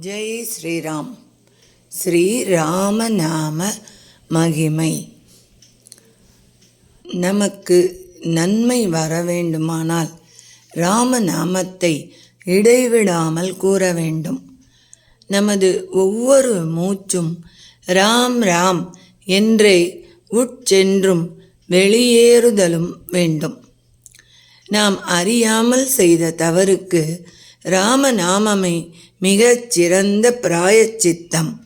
ஜெய் ஸ்ரீராம். ஸ்ரீராமநாம மகிமை. நமக்கு நன்மை வர வேண்டுமானால் ராமநாமத்தை இடைவிடாமல் கூற வேண்டும். நமது ஒவ்வொரு மூச்சும் ராம் ராம் என்றே உட்சென்றும் வெளியேறுதலும் வேண்டும். நாம் அறியாமல் செய்த தவறுக்கு ராமநாமமே மிகச் சிறந்த பிராயச்சித்தம்.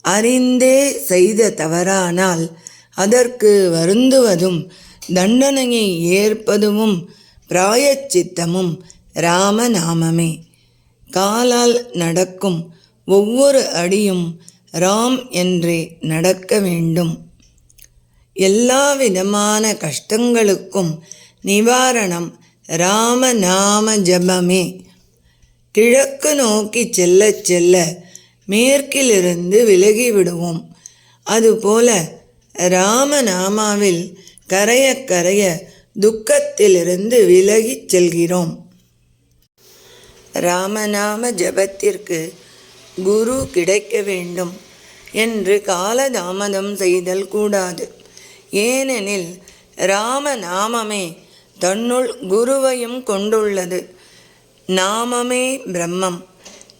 அறிந்தே செய்த தவறானால் அதற்கு வருந்துவதும் தண்டனையை ஏற்பதும் பிராயச்சித்தமும் ராமநாமமே. காலால் நடக்கும் ஒவ்வொரு அடியும் ராம் என்றே நடக்க வேண்டும். எல்லா விதமான கஷ்டங்களுக்கும் நிவாரணம் ராமநாம ஜபமே. கிழக்கு நோக்கி செல்ல செல்ல மேற்கிலிருந்து விலகிவிடுவோம். அதுபோல ராமநாமாவில் கரைய கரைய துக்கத்திலிருந்து விலகிச் செல்கிறோம். ராமநாம ஜபத்திற்கு குரு கிடைக்க வேண்டும் என்று காலதாமதம் செய்தல் கூடாது. ஏனெனில் ராமநாமமே தன்னுள் குருவையும் கொண்டுள்ளது. நாமமே பிரம்மம்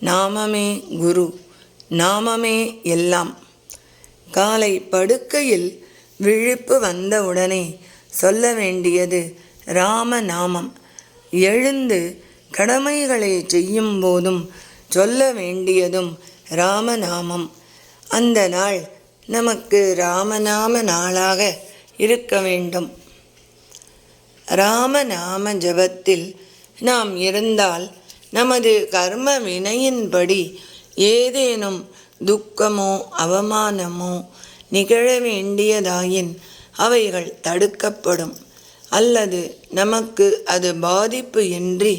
நாமமே குரு நாமமே எல்லாம். காலை படுக்கையில் விழிப்பு வந்தவுடனே சொல்ல வேண்டியது ராமநாமம். எழுந்து கடமைகளை செய்யும் போதும் சொல்ல வேண்டியதும் ராமநாமம். அந்த நாள் நமக்கு ராமநாம நாளாக இருக்க வேண்டும். ராமநாம ஜபத்தில் நாம் இருந்தால் நமது கர்ம வினையின்படி ஏதேனும் துக்கமோ அவமானமோ நிகழ வேண்டியதாயின் அவைகள் தடுக்கப்படும். அல்லது நமக்கு அது பாதிப்பு இன்றி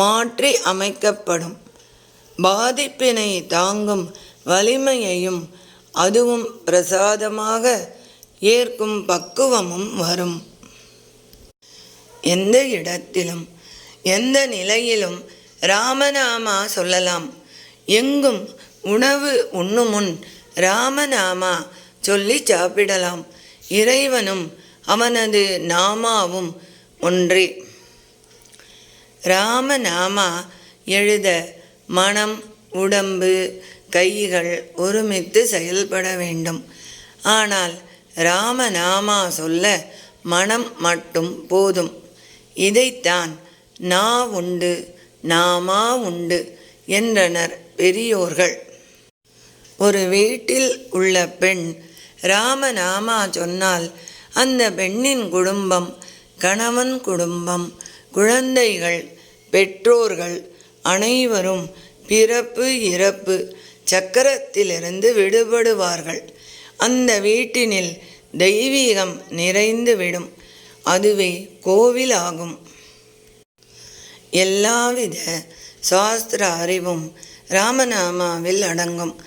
மாற்றி அமைக்கப்படும். பாதிப்பினை தாங்கும் வலிமையையும் அதுவும் பிரசாதமாக ஏற்கும் பக்குவமும் வரும். எந்த இடத்திலும் எந்த நிலையிலும் ராமநாமா சொல்லலாம். எங்கும் உணவு உண்ணுமுன் ராமநாமா சொல்லி சாப்பிடலாம். இறைவனும் அவனது நாமாவும் ஒன்றே. ராமநாமா எழுத மனம் உடம்பு கைகள் ஒருமித்து செயல்பட வேண்டும். ஆனால் ராமநாமா சொல்ல மனம் மட்டும் போதும். இதைத்தான் நா உண்டு நாமா உண்டு என்றனர் பெரியோர்கள். ஒரு வீட்டில் உள்ள பெண் ராமநாமா சொன்னால் அந்த பெண்ணின் குடும்பம் கணவன் குடும்பம் குழந்தைகள் பெற்றோர்கள் அனைவரும் பிறப்பு இறப்பு சக்கரத்திலிருந்து விடுபடுவார்கள். அந்த வீட்டினில் தெய்வீகம் நிறைந்துவிடும். அதுவே கோவிலாகும். எல்லாவித சாஸ்திர அறிவும் ராமநாமாவில் அடங்கும்.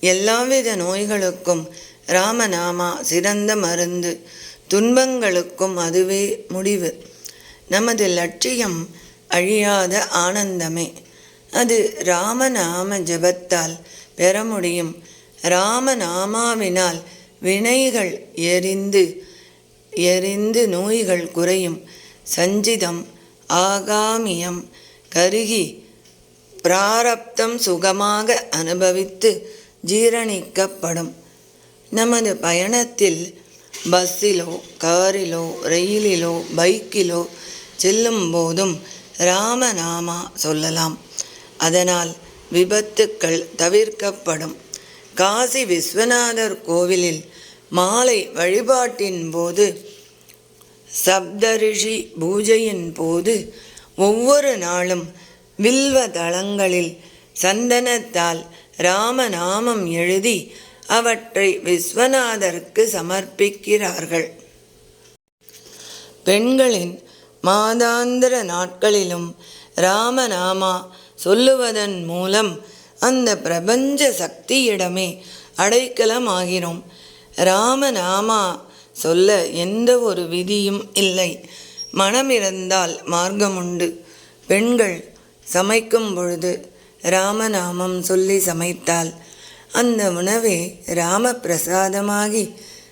எல்லாவித நோய்களுக்கும் ராமநாமா சிறந்த மருந்து. துன்பங்களுக்கும் அதுவே முடிவு. நமது லட்சியம் அழியாத ஆனந்தமே. அது ராமநாம ஜபத்தால் பெற முடியும். ராமநாமாவினால் வினைகள் எரிந்து எரிந்து நோய்கள் குறையும். சஞ்சிதம் ஆகாமியம் கருகி பிராரப்தம் சுகமாக அனுபவித்து ஜீரணிக்கப்படும். நமது பயணத்தில் பஸ்ஸிலோ காரிலோ ரயிலிலோ பைக்கிலோ செல்லும் போதும் ராமநாமா சொல்லலாம். அதனால் விபத்துக்கள் தவிர்க்கப்படும். காசி விஸ்வநாதர் கோவிலில் மாலை வழிபாட்டின் போது சப்தரிஷி பூஜையின் போது ஒவ்வொரு நாளும் வில்வ தளங்களில் சந்தனத்தால் ராமநாமம் எழுதி அவற்றை விஸ்வநாதருக்கு சமர்ப்பிக்கிறார்கள். பெண்களின் மாதாந்திர நாட்களிலும் ராமநாமா சொல்லுவதன் மூலம் அந்த பிரபஞ்ச சக்தியிடமே அடைக்கலமாகிறோம். ராமநாமா சொல்ல எந்த ஒரு விதியும் இல்லை. மனம் இருந்தால் மார்க்கமுண்டு. பெண்கள் சமைக்கும் பொழுது ராமநாமம் சொல்லி சமைத்தால் அந்த உணவே ராம பிரசாதமாகி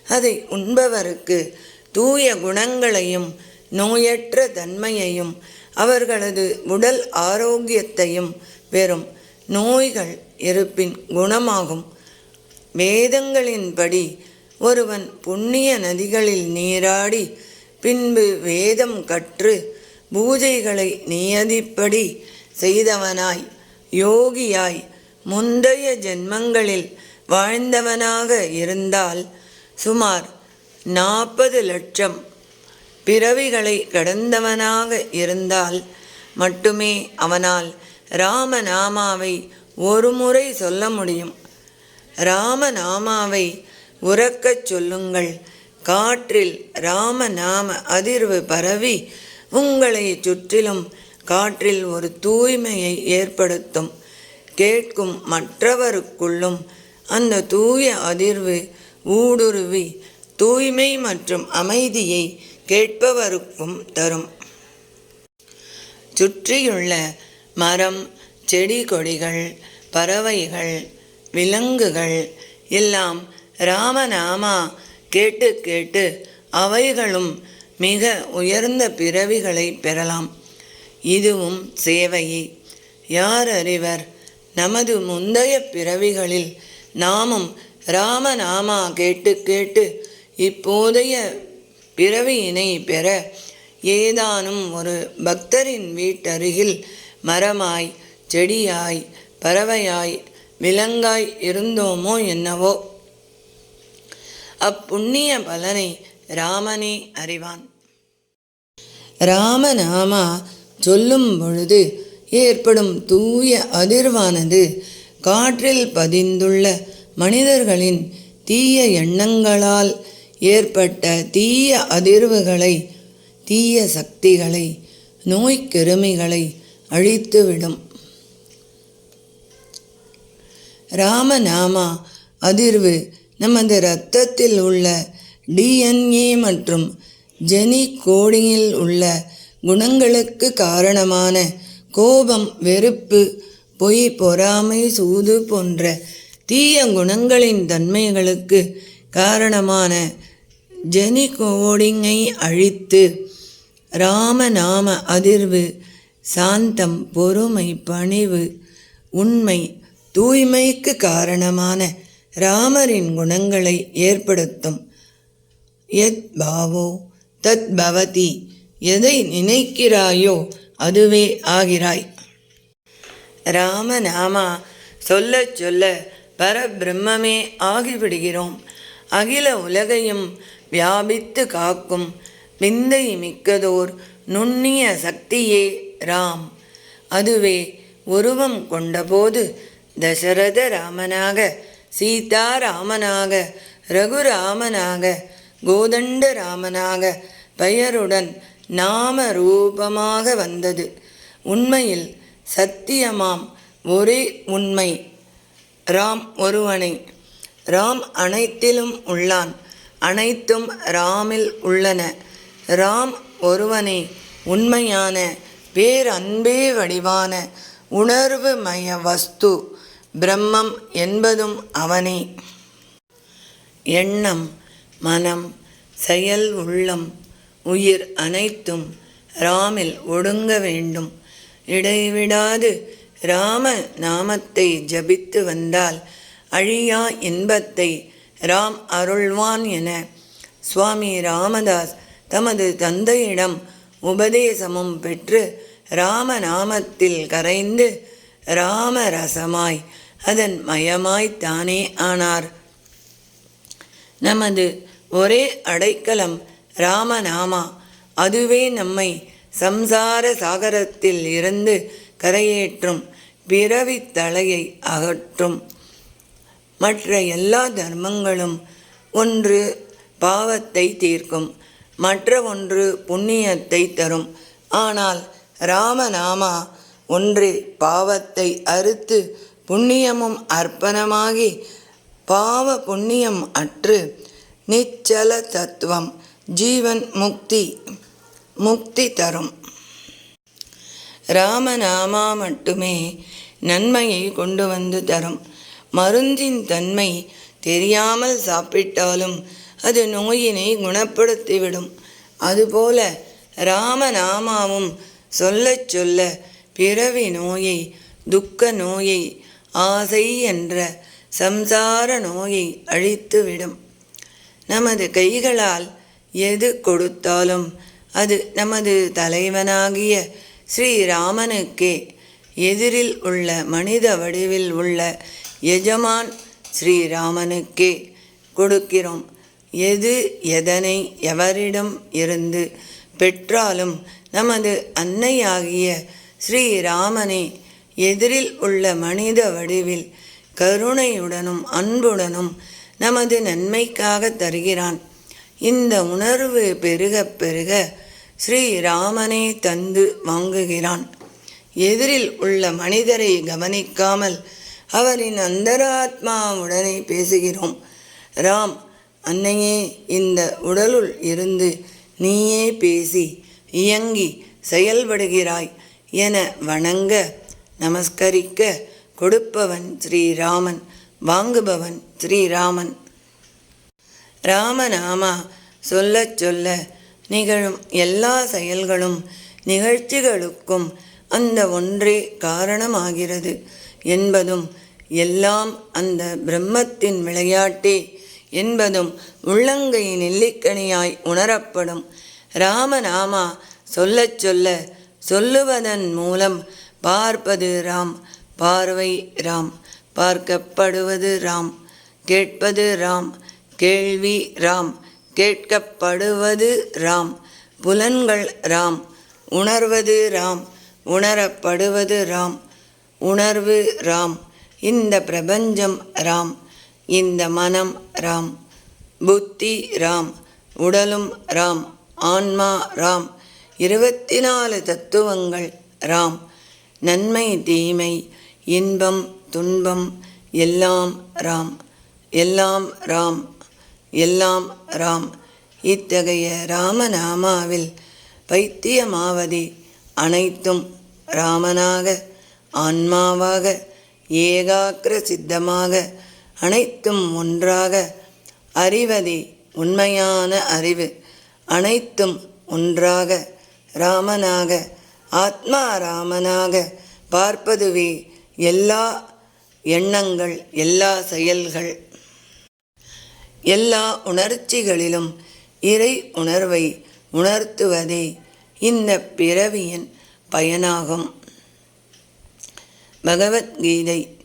அதை உண்பவருக்கு தூய குணங்களையும் நோயற்ற தன்மையையும் அவர்களது உடல் ஆரோக்கியத்தையும் பெறும். நோய்கள் இருப்பின் குணமாகும். வேதங்களின்படி ஒருவன் புண்ணிய நதிகளில் நீராடி பின்பு வேதம் கற்று பூஜைகளை நியதிப்படி செய்தவனாய் யோகியாய் முந்தைய ஜென்மங்களில் வாழ்ந்தவனாக இருந்தால் சுமார் நாற்பது லட்சம் பிறவிகளை கடந்தவனாக இருந்தால் மட்டுமே அவனால் ராமநாமாவை ஒரு முறை சொல்ல முடியும். ராமநாமாவை உறக்கச் சொல்லுங்கள். காற்றில் ராமநாம அதிர்வு பரவி உங்களை சுற்றிலும் காற்றில் ஒரு தூய்மையை ஏற்படுத்தும். கேட்கும் மற்றவருக்குள்ளும் அந்த தூய அதிர்வு ஊடுருவி தூய்மை மற்றும் அமைதியை கேட்பவருக்கும் தரும். சுற்றியுள்ள மரம் செடி கொடிகள் பறவைகள் விலங்குகள் எல்லாம் ராமநாமா கேட்டு கேட்டு அவைகளும் மிக உயர்ந்த பிறவிகளை பெறலாம். இதுவும் சேவையே. யார் அறிவர் நமது முந்தைய பிறவிகளில் நாமும் ராமநாமா கேட்டு கேட்டு இப்போதைய பிறவியினை பெற ஏதானும் ஒரு பக்தரின் வீட்டருகில் மரமாய் செடியாய் பறவையாய் விலங்காய் இருந்தோமோ என்னவோ? அப்புண்ணிய பலனை ராமனே அறிவான். ராமநாமா சொல்லும் பொழுது ஏற்படும் தூய அதிர்வானது காற்றில் பதிந்துள்ள மனிதர்களின் தீய எண்ணங்களால் ஏற்பட்ட தீய அதிர்வுகளை தீய சக்திகளை நோய்க்கிருமிகளை அழித்துவிடும். ராமநாமா அதிர்வு நமது இரத்தத்தில் உள்ள டிஎன்ஏ மற்றும் ஜெனி கோடிங்கில் உள்ள குணங்களுக்கு காரணமான கோபம் வெறுப்பு பொய் பொறாமை சூது போன்ற தீய குணங்களின் தன்மைகளுக்கு காரணமான ஜெனி கோடிங்கை அழித்து ராமநாம அதிர்வு சாந்தம் பொறுமை பணிவு உண்மை தூய்மைக்கு காரணமான ராமரின் குணங்களை ஏற்படுத்தும். எத் பாவோ தத் பவதி எதை நினைக்கிறாயோ அதுவே ஆகிறாய். ராமநாமா சொல்ல சொல்ல பரபிரம்மே ஆகிவிடுகிறோம். அகில உலகையும் வியாபித்து காக்கும் விந்தை மிக்கதோர் நுண்ணிய சக்தியே ராம். அதுவே உருவம் கொண்டபோது தசரத ராமனாக சீதா ராமனாக ரகுராமனாக கோதண்ட ராமனாக பெயருடன் நாம ரூபமாக வந்தது. உண்மையில் சத்தியமாம் ஒரே உண்மை. ராம் ஒருவனை. ராம் அனைத்திலும் உள்ளான். அனைத்தும் ராமில் உள்ளன. ராம் ஒருவனே. உண்மையான பேரன்பே வடிவான உணர்வுமய வஸ்து. பிரம்மம் என்பதும் அவனே. எண்ணம் மனம் செயல் உள்ளம் உயிர் அனைத்தும் ராமில் ஒடுங்க வேண்டும். இடைவிடாது ராம நாமத்தை ஜபித்து வந்தால் அழியா இன்பத்தை ராம் அருள்வான் என சுவாமி ராமதாஸ் தமது தந்தையிடம் உபதேசமும் பெற்று ராமநாமத்தில் கரைந்து ராமரசமாய் அதன் மயமாய்த்தானே ஆனார். நமது ஒரே அடைக்கலம் ராமநாமா. அதுவே நம்மை சம்சார சாகரத்தில் இருந்து கரையேற்றும் பிறவி தலையை அகற்றும். மற்ற எல்லா தர்மங்களும் ஒன்று பாவத்தை தீர்க்கும் மற்ற ஒன்று புண்ணியத்தை தரும். ஆனால் ராமநாமா ஒன்று பாவத்தை அறுத்து புண்ணியமும் அர்ப்பணமாகி பாவ புண்ணியம் அற்று நிச்சல தத்துவம் ஜீவன் முக்தி முக்தி தரும். ராமநாமா மட்டுமே நன்மையை கொண்டு வந்து தரும். மருந்தின் தன்மை தெரியாமல் சாப்பிட்டாலும் அது நோயினை குணப்படுத்திவிடும். அதுபோல ராமநாமாவும் சொல்லச் சொல்ல பிறவி நோயை துக்க நோயை ஆசை என்ற சம்சார நோயை அழித்துவிடும். நமது கைகளால் எது கொடுத்தாலும் அது நமது தலைவனாகிய ஸ்ரீராமனுக்கே. எதிரில் உள்ள மனித வடிவில் உள்ள எஜமான் ஸ்ரீராமனுக்கே கொடுக்கிறோம். எது எதனை எவரிடம் இருந்து பெற்றாலும் நமது அன்னையாகிய ஸ்ரீராமனே எதிரில் உள்ள மனித வடிவில் கருணையுடனும் அன்புடனும் நமது நன்மைக்காக தருகிறான். இந்த உணர்வு பெருக பெருக ஸ்ரீராமனே தந்து வாங்குகிறான். எதிரில் உள்ள மனிதரை கவனிக்காமல் அவரின் அந்தராத்மாவுடனே பேசுகிறோம். ராம் அன்னையே இந்த உடலுள் இருந்து நீயே பேசி இயங்கி செயல்படுகிறாய். என வணங்க நமஸ்கரிக்க கொடுப்பவன் ஸ்ரீராமன் வாங்குபவன் ஸ்ரீராமன். ராமநாமா சொல்ல சொல்ல நிகழும் எல்லா செயல்களும் நிகழ்ச்சிகளுக்கும் அந்த ஒன்றே காரணமாகிறது என்பதும் எல்லாம் அந்த பிரம்மத்தின் விளையாட்டே என்பதும் உள்ளங்கையின் நெல்லிக்கனியாய் உணரப்படும். ராமநாமா சொல்லச் சொல்ல சொல்லுவதன் மூலம் பார்ப்பது ராம் பார்வை ராம் பார்க்கப்படுவது ராம் கேட்பது ராம் கேள்வி ராம் கேட்கப்படுவது ராம் புலன்கள் ராம் உணர்வது ராம் உணரப்படுவது ராம் உணர்வு ராம் இந்த பிரபஞ்சம் ராம் இந்த மனம் ராம் புத்தி ராம் உடலும் ராம் ஆன்மா ராம் இருபத்தி நாலு தத்துவங்கள் ராம். நன்மை தீமை இன்பம் துன்பம் எல்லாம் ராம். எல்லாம் ராம். எல்லாம் ராம். இத்தகைய ராமநாமாவில் பைத்தியமாவதி அனைத்தும் ராமனாக ஆன்மாவாக ஏகாக்கிர சித்தமாக அனைத்தும் ஒன்றாக அறிவதே உண்மையான அறிவு அனைத்தும் ஒன்றாக ராமனாக ஆத்மா ராமனாக பார்ப்பதுவே எல்லா எண்ணங்கள் எல்லா செயல்கள். எல்லா உணர்ச்சிகளிலும் இறை உணர்வை உணர்த்துவதே இந்த பிறவியின் பயனாகும். பகவத்கீதை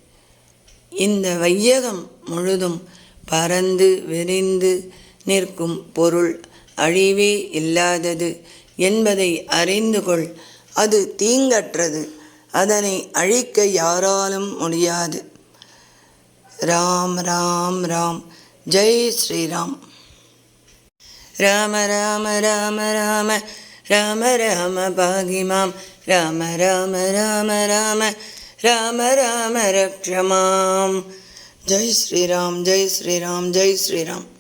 இந்த வையகம் முழுதும் பறந்து விரிந்து நிற்கும் பொருள் அழிவே இல்லாதது என்பதை அறிந்து கொள். அது தீங்கற்றது. அதனை அழிக்க யாராலும் முடியாது. ராம் ராம் ராம். ஜெய் ஸ்ரீராம். ராம ராம ராம ராம. ராம ராம பாகிமாம் ராம ராம ராம ராம. ராம ராம ரக்ஷ மாம். ஜெய் ஸ்ரீராம் ஜெய் ஸ்ரீராம் ஜெய் ஸ்ரீராம்.